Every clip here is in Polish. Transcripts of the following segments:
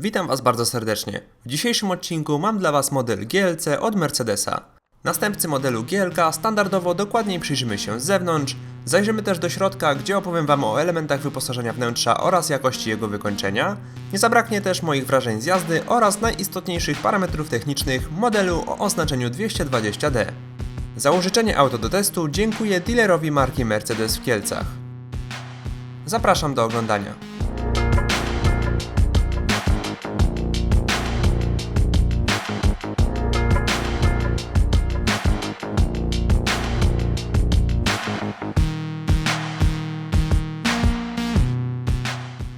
Witam Was bardzo serdecznie. W dzisiejszym odcinku mam dla Was model GLC od Mercedesa. Następcy modelu GLK standardowo dokładniej przyjrzymy się z zewnątrz, zajrzymy też do środka, gdzie opowiem Wam o elementach wyposażenia wnętrza oraz jakości jego wykończenia. Nie zabraknie też moich wrażeń z jazdy oraz najistotniejszych parametrów technicznych modelu o oznaczeniu 220D. Za użyczenie auto do testu dziękuję dealerowi marki Mercedes w Kielcach. Zapraszam do oglądania.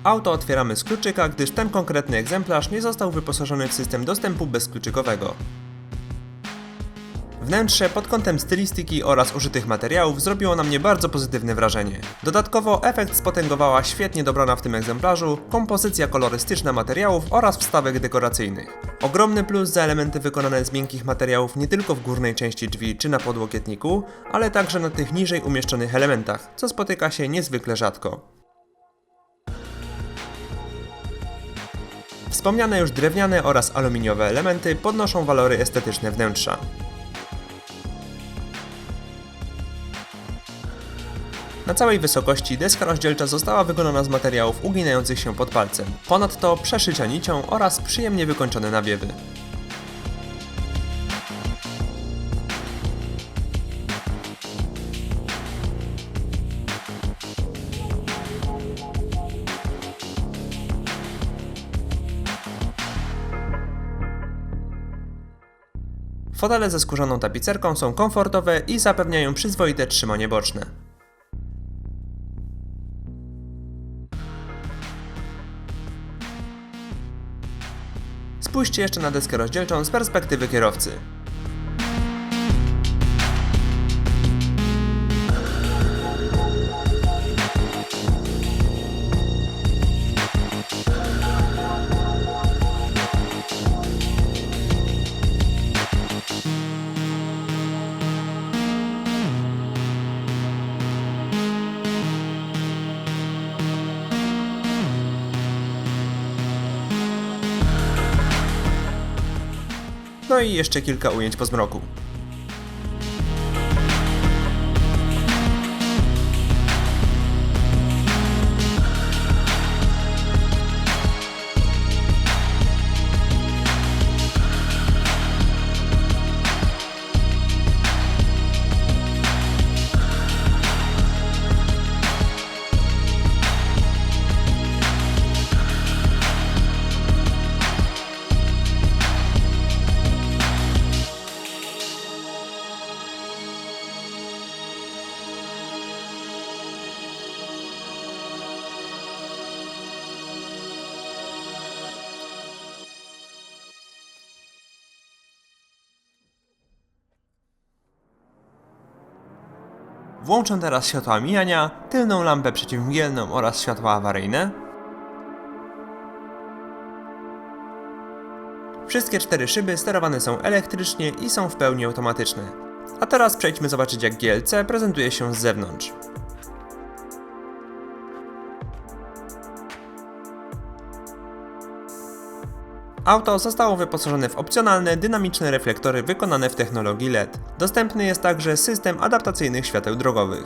Auto otwieramy z kluczyka, gdyż ten konkretny egzemplarz nie został wyposażony w system dostępu bezkluczykowego. Wnętrze pod kątem stylistyki oraz użytych materiałów zrobiło na mnie bardzo pozytywne wrażenie. Dodatkowo efekt spotęgowała świetnie dobrana w tym egzemplarzu kompozycja kolorystyczna materiałów oraz wstawek dekoracyjnych. Ogromny plus za elementy wykonane z miękkich materiałów nie tylko w górnej części drzwi czy na podłokietniku, ale także na tych niżej umieszczonych elementach, co spotyka się niezwykle rzadko. Wspomniane już drewniane oraz aluminiowe elementy podnoszą walory estetyczne wnętrza. Na całej wysokości deska rozdzielcza została wykonana z materiałów uginających się pod palcem. Ponadto przeszycia nicią oraz przyjemnie wykończone nawiewy. Fotele ze skórzaną tapicerką są komfortowe i zapewniają przyzwoite trzymanie boczne. Spójrzcie jeszcze na deskę rozdzielczą z perspektywy kierowcy. I jeszcze kilka ujęć po zmroku. Włączę teraz światła mijania, tylną lampę przeciwmgielną oraz światła awaryjne. Wszystkie cztery szyby sterowane są elektrycznie i są w pełni automatyczne. A teraz przejdźmy zobaczyć jak GLC prezentuje się z zewnątrz. Auto zostało wyposażone w opcjonalne, dynamiczne reflektory wykonane w technologii LED. Dostępny jest także system adaptacyjnych świateł drogowych.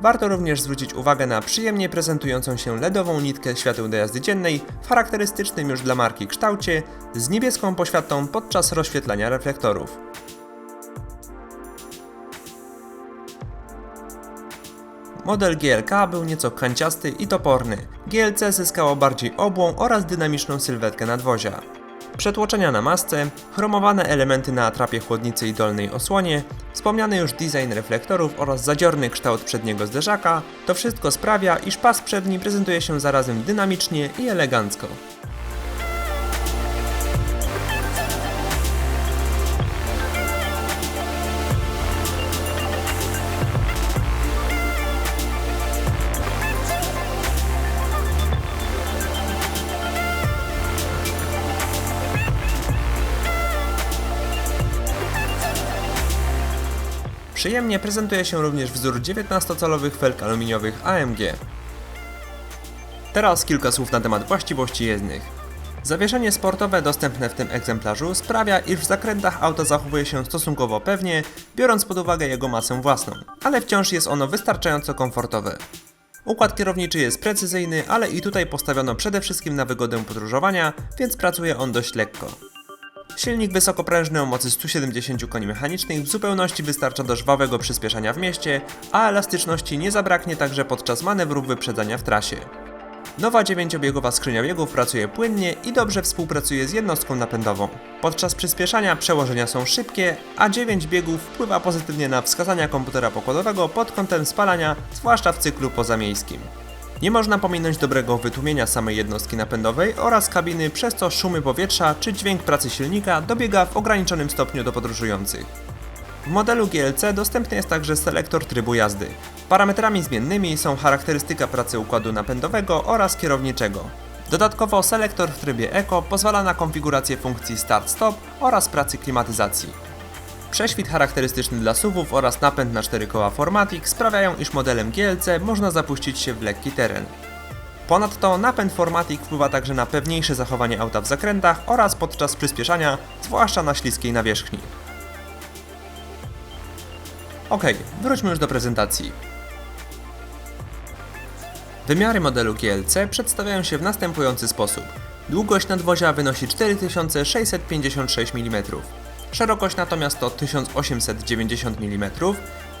Warto również zwrócić uwagę na przyjemnie prezentującą się LEDową nitkę świateł do jazdy dziennej w charakterystycznym już dla marki kształcie z niebieską poświatą podczas rozświetlania reflektorów. Model GLK był nieco kanciasty i toporny. GLC zyskało bardziej obłą oraz dynamiczną sylwetkę nadwozia. Przetłoczenia na masce, chromowane elementy na atrapie chłodnicy i dolnej osłonie, wspomniany już design reflektorów oraz zadziorny kształt przedniego zderzaka, to wszystko sprawia, iż pas przedni prezentuje się zarazem dynamicznie i elegancko. Przyjemnie prezentuje się również wzór 19-calowych felg aluminiowych AMG. Teraz kilka słów na temat właściwości jezdnych. Zawieszenie sportowe dostępne w tym egzemplarzu sprawia, iż w zakrętach auto zachowuje się stosunkowo pewnie, biorąc pod uwagę jego masę własną, ale wciąż jest ono wystarczająco komfortowe. Układ kierowniczy jest precyzyjny, ale i tutaj postawiono przede wszystkim na wygodę podróżowania, więc pracuje on dość lekko. Silnik wysokoprężny o mocy 170 koni mechanicznych w zupełności wystarcza do żwawego przyspieszania w mieście, a elastyczności nie zabraknie także podczas manewrów wyprzedzania w trasie. Nowa 9-biegowa skrzynia biegów pracuje płynnie i dobrze współpracuje z jednostką napędową. Podczas przyspieszania przełożenia są szybkie, a 9 biegów wpływa pozytywnie na wskazania komputera pokładowego pod kątem spalania, zwłaszcza w cyklu pozamiejskim. Nie można pominąć dobrego wytłumienia samej jednostki napędowej oraz kabiny, przez co szumy powietrza czy dźwięk pracy silnika dobiega w ograniczonym stopniu do podróżujących. W modelu GLC dostępny jest także selektor trybu jazdy. Parametrami zmiennymi są charakterystyka pracy układu napędowego oraz kierowniczego. Dodatkowo selektor w trybie Eco pozwala na konfigurację funkcji Start-Stop oraz pracy klimatyzacji. Prześwit charakterystyczny dla SUVów oraz napęd na 4 koła Formatic sprawiają, iż modelem GLC można zapuścić się w lekki teren. Ponadto napęd Formatic wpływa także na pewniejsze zachowanie auta w zakrętach oraz podczas przyspieszania, zwłaszcza na śliskiej nawierzchni. Ok, wróćmy już do prezentacji. Wymiary modelu GLC przedstawiają się w następujący sposób. Długość nadwozia wynosi 4656 mm, szerokość natomiast to 1890 mm,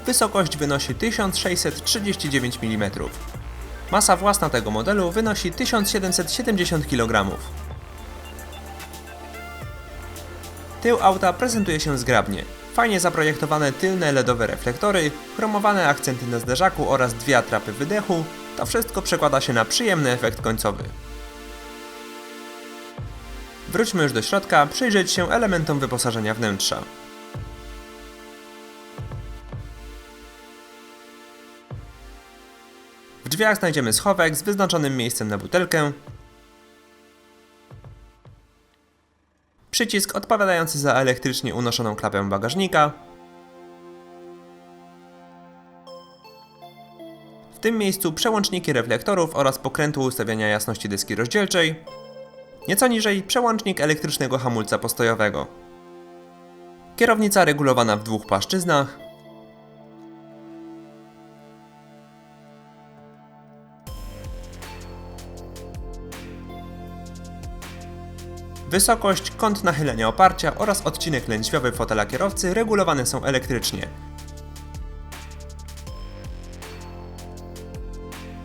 wysokość wynosi 1639 mm. Masa własna tego modelu wynosi 1770 kg. Tył auta prezentuje się zgrabnie. Fajnie zaprojektowane tylne LEDowe reflektory, chromowane akcenty na zderzaku oraz dwie atrapy wydechu, to wszystko przekłada się na przyjemny efekt końcowy. Wróćmy już do środka, przyjrzeć się elementom wyposażenia wnętrza. W drzwiach znajdziemy schowek z wyznaczonym miejscem na butelkę, przycisk odpowiadający za elektrycznie unoszoną klapę bagażnika, w tym miejscu przełączniki reflektorów oraz pokrętło ustawiania jasności deski rozdzielczej, Nieco niżej przełącznik elektrycznego hamulca postojowego. Kierownica regulowana w dwóch płaszczyznach. Wysokość, kąt nachylenia oparcia oraz odcinek lędźwiowy fotela kierowcy regulowane są elektrycznie.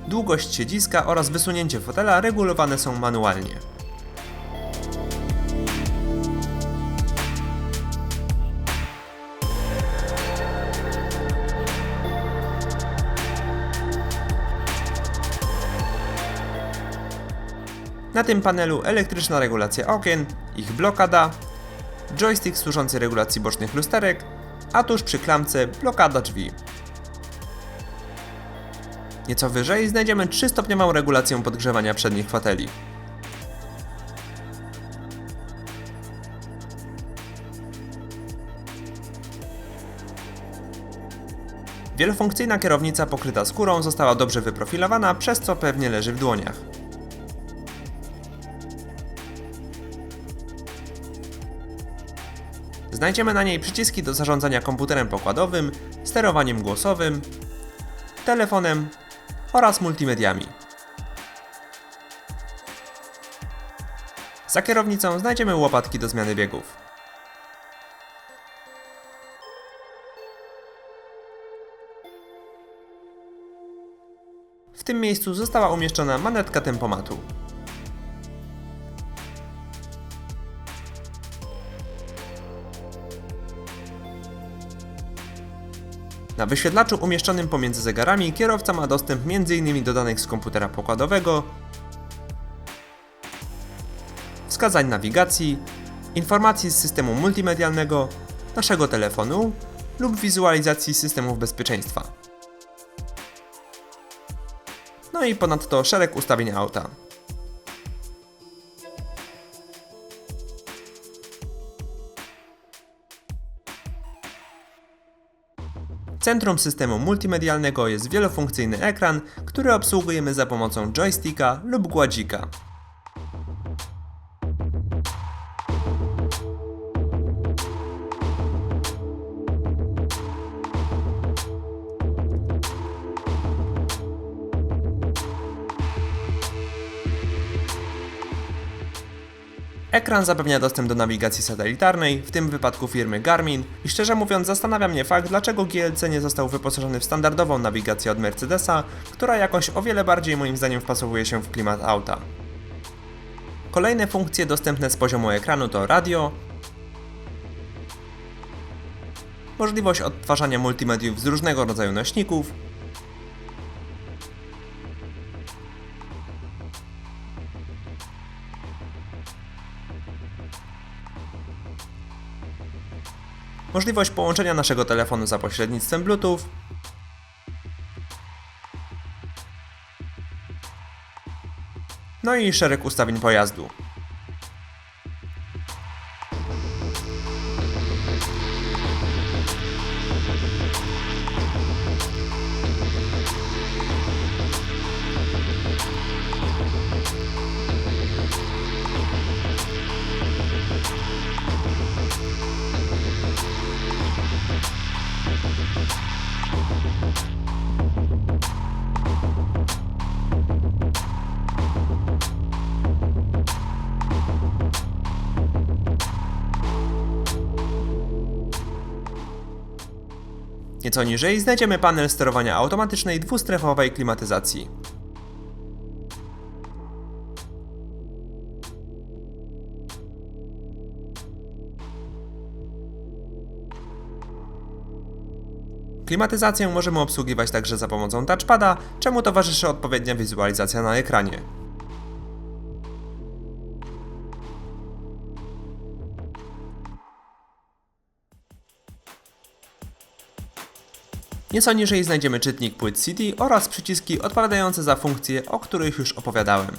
Długość siedziska oraz wysunięcie fotela regulowane są manualnie. Tym panelu elektryczna regulacja okien, ich blokada, joystick służący regulacji bocznych lusterek, a tuż przy klamce blokada drzwi. Nieco wyżej znajdziemy 3-stopniową regulację podgrzewania przednich foteli. Wielofunkcyjna kierownica pokryta skórą została dobrze wyprofilowana, przez co pewnie leży w dłoniach. Znajdziemy na niej przyciski do zarządzania komputerem pokładowym, sterowaniem głosowym, telefonem oraz multimediami. Za kierownicą znajdziemy łopatki do zmiany biegów. W tym miejscu została umieszczona manetka tempomatu. Na wyświetlaczu umieszczonym pomiędzy zegarami kierowca ma dostęp m.in. do danych z komputera pokładowego, wskazań nawigacji, informacji z systemu multimedialnego, naszego telefonu lub wizualizacji systemów bezpieczeństwa. No i ponadto szereg ustawień auta. Centrum systemu multimedialnego jest wielofunkcyjny ekran, który obsługujemy za pomocą joysticka lub gładzika. Ekran zapewnia dostęp do nawigacji satelitarnej, w tym wypadku firmy Garmin i szczerze mówiąc zastanawia mnie fakt, dlaczego GLC nie został wyposażony w standardową nawigację od Mercedesa, która jakoś o wiele bardziej moim zdaniem wpasowuje się w klimat auta. Kolejne funkcje dostępne z poziomu ekranu to radio, możliwość odtwarzania multimediów z różnego rodzaju nośników, możliwość połączenia naszego telefonu za pośrednictwem Bluetooth, no i szereg ustawień pojazdu. Nieco niżej znajdziemy panel sterowania automatycznej dwustrefowej klimatyzacji. Klimatyzację możemy obsługiwać także za pomocą touchpada, czemu towarzyszy odpowiednia wizualizacja na ekranie. Nieco niżej znajdziemy czytnik płyt CD oraz przyciski odpowiadające za funkcje, o których już opowiadałem.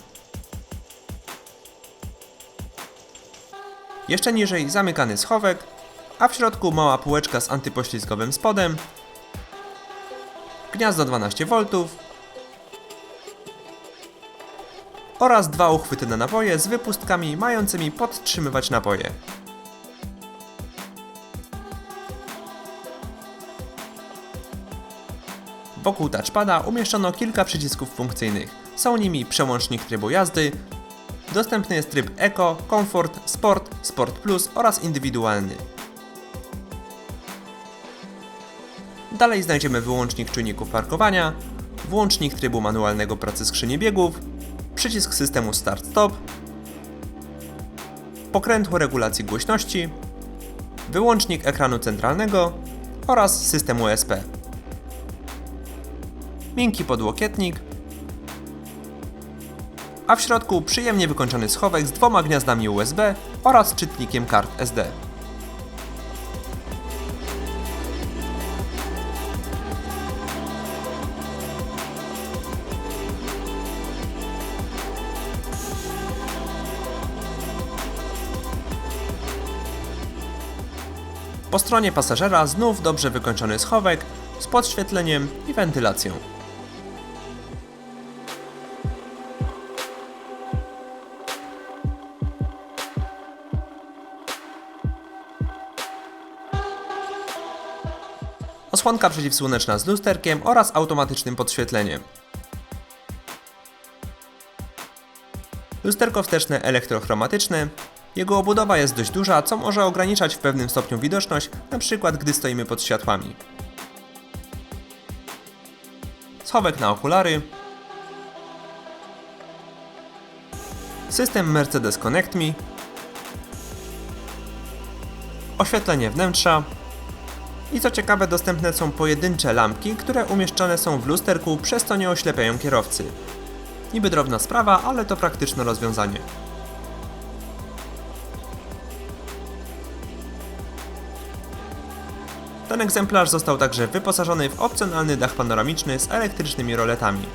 Jeszcze niżej zamykany schowek, a w środku mała półeczka z antypoślizgowym spodem, gniazdo 12V oraz dwa uchwyty na naboje z wypustkami mającymi podtrzymywać naboje. Wokół touchpada umieszczono kilka przycisków funkcyjnych. Są nimi przełącznik trybu jazdy, dostępny jest tryb Eco, Comfort, Sport, Sport Plus oraz indywidualny. Dalej znajdziemy wyłącznik czujników parkowania, włącznik trybu manualnego pracy skrzyni biegów, przycisk systemu Start-Stop, pokrętło regulacji głośności, wyłącznik ekranu centralnego oraz system USB miękki podłokietnik, a w środku przyjemnie wykończony schowek z dwoma gniazdami USB oraz czytnikiem kart SD. Po stronie pasażera znów dobrze wykończony schowek z podświetleniem i wentylacją. Osłonka przeciwsłoneczna z lusterkiem oraz automatycznym podświetleniem. Lusterko wsteczne elektrochromatyczne. Jego obudowa jest dość duża, co może ograniczać w pewnym stopniu widoczność, np. gdy stoimy pod światłami. Schowek na okulary. System Mercedes Connect Me. Oświetlenie wnętrza. I co ciekawe, dostępne są pojedyncze lampki, które umieszczone są w lusterku, przez to nie oślepiają kierowcy. Niby drobna sprawa, ale to praktyczne rozwiązanie. Ten egzemplarz został także wyposażony w opcjonalny dach panoramiczny z elektrycznymi roletami.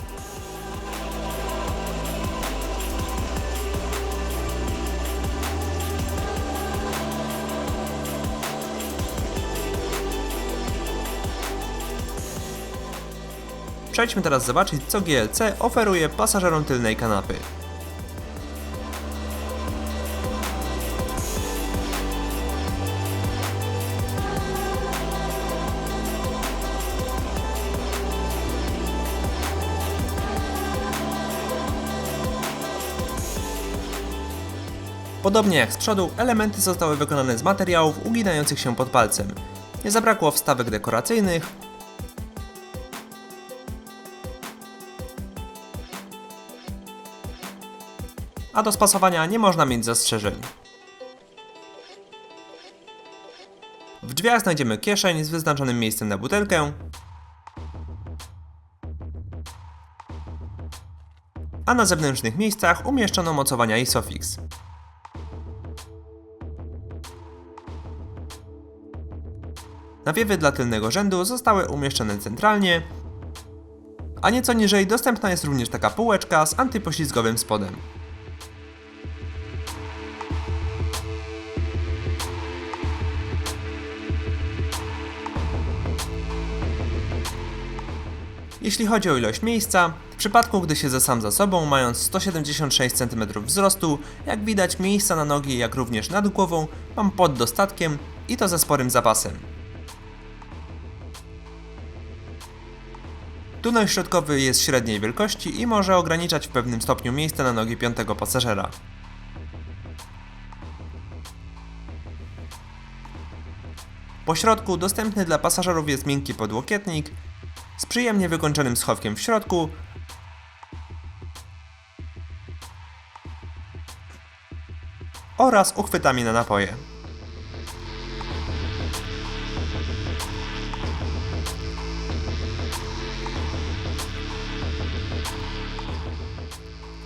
Przejdźmy teraz zobaczyć, co GLC oferuje pasażerom tylnej kanapy. Podobnie jak z przodu, elementy zostały wykonane z materiałów uginających się pod palcem. Nie zabrakło wstawek dekoracyjnych, a do spasowania nie można mieć zastrzeżeń. W drzwiach znajdziemy kieszeń z wyznaczonym miejscem na butelkę, a na zewnętrznych miejscach umieszczono mocowania Isofix. Nawiewy dla tylnego rzędu zostały umieszczone centralnie, a nieco niżej dostępna jest również taka półeczka z antypoślizgowym spodem. Jeśli chodzi o ilość miejsca, w przypadku gdy siedzę sam za sobą, mając 176 cm wzrostu, jak widać miejsca na nogi, jak również nad głową mam pod dostatkiem i to ze sporym zapasem. Tunel środkowy jest średniej wielkości i może ograniczać w pewnym stopniu miejsce na nogi piątego pasażera. Po środku dostępny dla pasażerów jest miękki podłokietnik z przyjemnie wykończonym schowkiem w środku oraz uchwytami na napoje.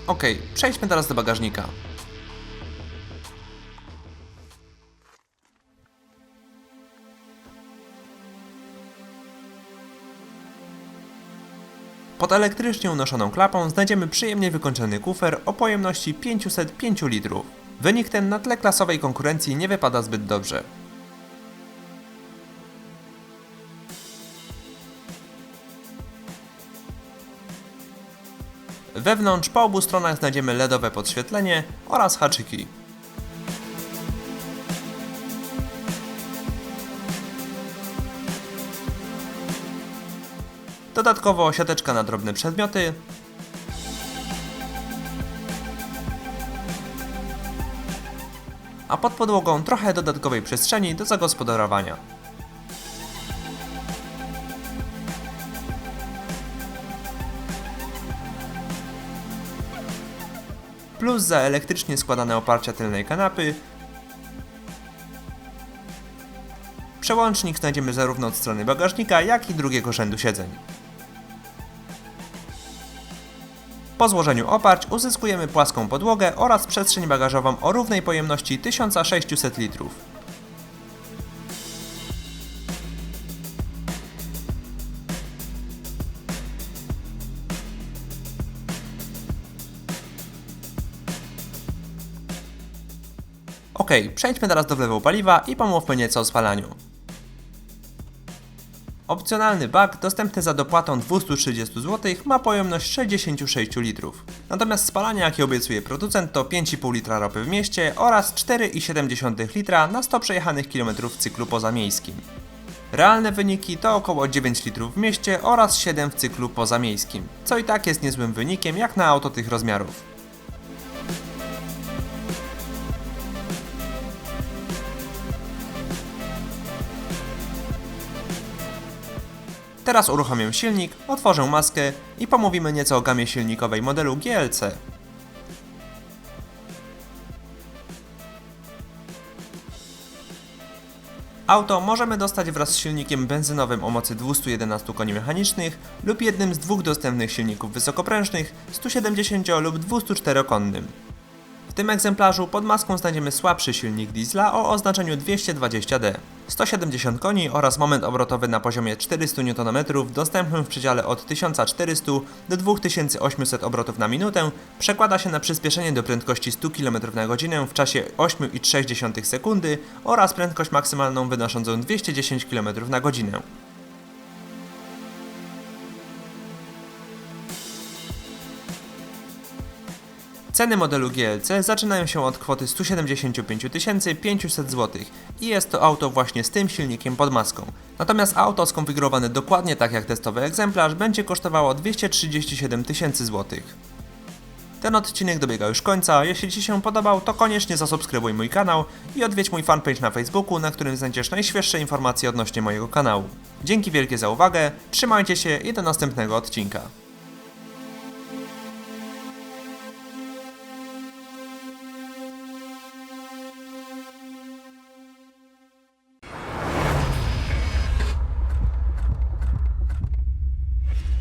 Ok, przejdźmy teraz do bagażnika. Pod elektrycznie unoszoną klapą znajdziemy przyjemnie wykończony kufer o pojemności 505 litrów. Wynik ten na tle klasowej konkurencji nie wypada zbyt dobrze. Wewnątrz po obu stronach znajdziemy LEDowe podświetlenie oraz haczyki. Dodatkowo siateczka na drobne przedmioty. A pod podłogą trochę dodatkowej przestrzeni do zagospodarowania. Plus za elektrycznie składane oparcia tylnej kanapy. Przełącznik znajdziemy zarówno od strony bagażnika, jak i drugiego rzędu siedzeń. Po złożeniu oparć uzyskujemy płaską podłogę oraz przestrzeń bagażową o równej pojemności 1600 litrów. Ok, przejdźmy teraz do wlewu paliwa i pomówmy nieco o spalaniu. Opcjonalny bak, dostępny za dopłatą 230 zł, ma pojemność 66 litrów. Natomiast spalanie, jakie obiecuje producent, to 5,5 litra ropy w mieście oraz 4,7 litra na 100 przejechanych km w cyklu pozamiejskim. Realne wyniki to około 9 litrów w mieście oraz 7 w cyklu pozamiejskim, co i tak jest niezłym wynikiem jak na auto tych rozmiarów. Teraz uruchomię silnik, otworzę maskę i pomówimy nieco o gamie silnikowej modelu GLC. Auto możemy dostać wraz z silnikiem benzynowym o mocy 211 koni mechanicznych lub jednym z dwóch dostępnych silników wysokoprężnych 170 lub 204-konnym. W tym egzemplarzu pod maską znajdziemy słabszy silnik diesla o oznaczeniu 220D, 170 koni oraz moment obrotowy na poziomie 400 Nm dostępnym w przedziale od 1400 do 2800 obrotów na minutę przekłada się na przyspieszenie do prędkości 100 km na godzinę w czasie 8,3 sekundy oraz prędkość maksymalną wynoszącą 210 km na godzinę. Ceny modelu GLC zaczynają się od kwoty 175 500 zł i jest to auto właśnie z tym silnikiem pod maską. Natomiast auto skonfigurowane dokładnie tak jak testowy egzemplarz będzie kosztowało 237 tysięcy złotych. Ten odcinek dobiega już końca. Jeśli Ci się podobał, to koniecznie zasubskrybuj mój kanał i odwiedź mój fanpage na Facebooku, na którym znajdziesz najświeższe informacje odnośnie mojego kanału. Dzięki wielkie za uwagę, trzymajcie się i do następnego odcinka.